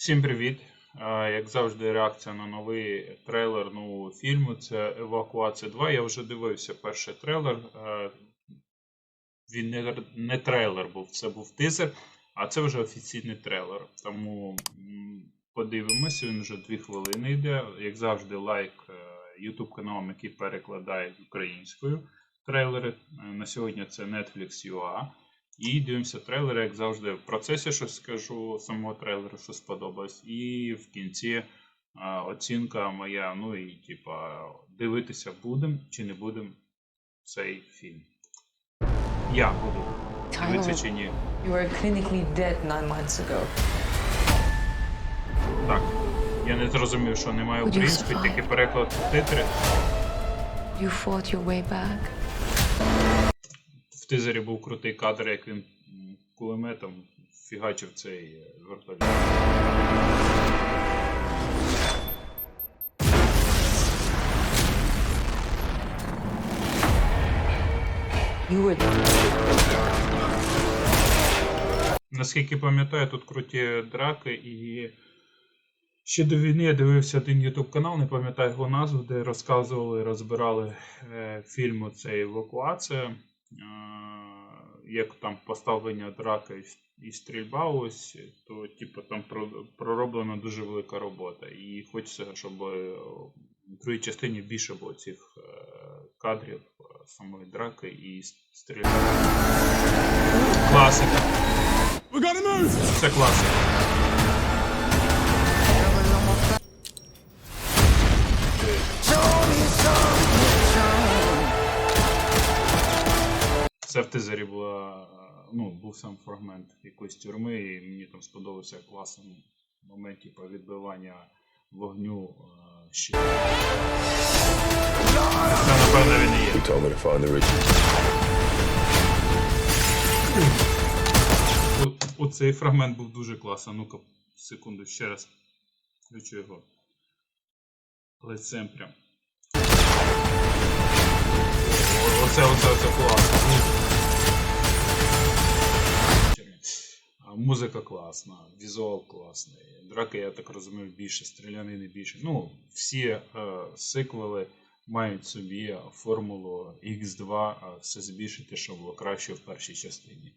Всім привіт! Е, Як завжди, реакція на новий трейлер нового фільму. Це Евакуація 2. Я вже дивився перший трейлер. Е, Він не, не трейлер був, це був тизер, а це вже офіційний трейлер. Тому подивимося, він вже 2 хвилини йде. Як завжди, лайк е, YouTube каналам, які перекладають українською трейлери. Е, На сьогодні це Netflix UA. І дивимося трейлери, як завжди, в процесі щось скажу самого трейлеру, що сподобалось. І в кінці а, оцінка моя. Ну і типа дивитися будемо чи не будемо цей фільм. Я буду дивитися чи ні. you were clinically dead nine months ago. Так. Я не зрозумів, що немає української, тільки переклад титри. You fought your way back. Тизері був крутий кадр, як він кулеметом фігачив цей е, вертоліт. Наскільки пам'ятаю, тут круті драки і. Ще до війни я дивився один YouTube канал, не пам'ятаю його назву, де розказували, розбирали е, фільм цей евакуація, як там поставлення драки і, стрільба, ось, то типу, там пророблена дуже велика робота. І хочеться, щоб е, в другій частині більше було цих е, кадрів е, самої драки і стрільби. Класика. Це класика. Це в тизері була, е, ну, був сам фрагмент якоїсь тюрми, і мені там сподобався класний момент, типу, відбивання вогню е, ще. Це, напевно, він і є. The Оцей фрагмент був дуже класний. Ну-ка, секунду, ще раз включу його. Лицем прям. Оце, оце, оце класно. Музика класна, візуал класний. Драки, я так розумію, більше, стрілянини більше. Ну, всі е, сиквели мають собі формулу X2, е, все збільшити, щоб було краще в першій частині.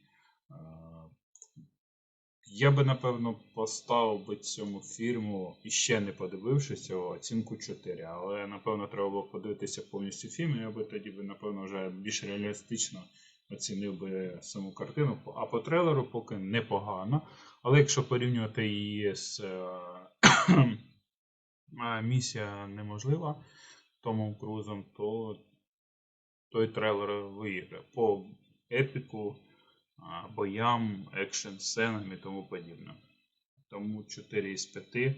Я би, напевно, поставив би цьому фільму, іще не подивившись його, оцінку 4. Але, напевно, треба було подивитися повністю фільм, і я би тоді напевно, вже більш реалістично оцінив би саму картину. А по трейлеру поки непогано. Але якщо порівнювати її з е, місія неможлива Томом Крузом, то той трейлер виграє по епіку, боям, екшн сценам і тому подібне. Тому 4 із 5.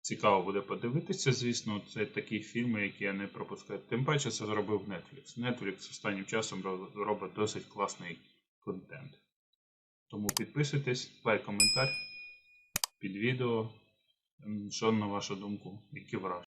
Цікаво буде подивитися, звісно, це такі фільми, які я не пропускаю. Тим паче це зробив Netflix. Netflix останнім часом ро- робить досить класний контент. Тому підписуйтесь, лайк, коментар під відео. Що на вашу думку, які враження.